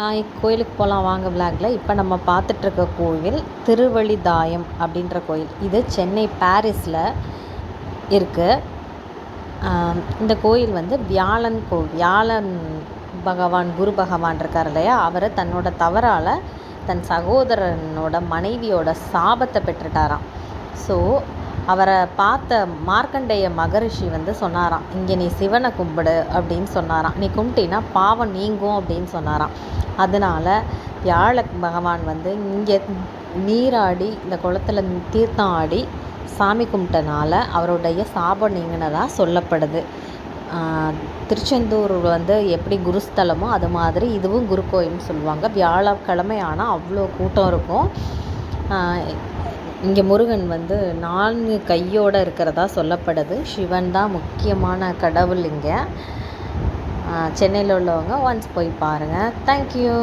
Hi கோயிலுக்கு போகலாம் வாங்க விளாக்ல இப்போ நம்ம பார்த்துட்ருக்க கோவில் திருவழிதாயம் அப்படின்ற கோயில். இது சென்னை பாரிஸில் இருக்குது இந்த கோயில் வந்து வியாழன் கோ வியாழன் பகவான் குரு பகவான் இருக்கார் இல்லையா? அவர் தன்னோட தவறால் தன் சகோதரனோட மனைவியோட சாபத்தை பெற்றுட்டாராம். ஸோ அவரை பார்த்த மார்க்கண்டேய மகரிஷி வந்து சொன்னாராம் இங்கே நீ சிவனை கும்பிடு அப்படின்னு சொன்னாராம். நீ கும்பிட்டினா பாவம் நீங்கும் அப்படின்னு சொன்னாராம். அதனால் வியாழ பகவான் வந்து இங்கே நீராடி இந்த குளத்துல தீர்த்தம் ஆடி சாமி கும்பிட்டனால அவருடைய சாபம் நீங்கினதாக சொல்லப்படுது. திருச்செந்தூர் வந்து எப்படி குருஸ்தலமோ அது மாதிரி இதுவும் குரு கோயில்னு சொல்லுவாங்க. வியாழக்கிழமை ஆனால் அவ்வளோ கூட்டம் இருக்கும். இங்கே முருகன் வந்து நான்கு கையோடு இருக்கிறதா சொல்லப்படுது. சிவன் தான் முக்கியமான கடவுள் இங்கே. சென்னையில் உள்ளவங்க ஒன்ஸ் போய் பாருங்கள் தேங்க்யூ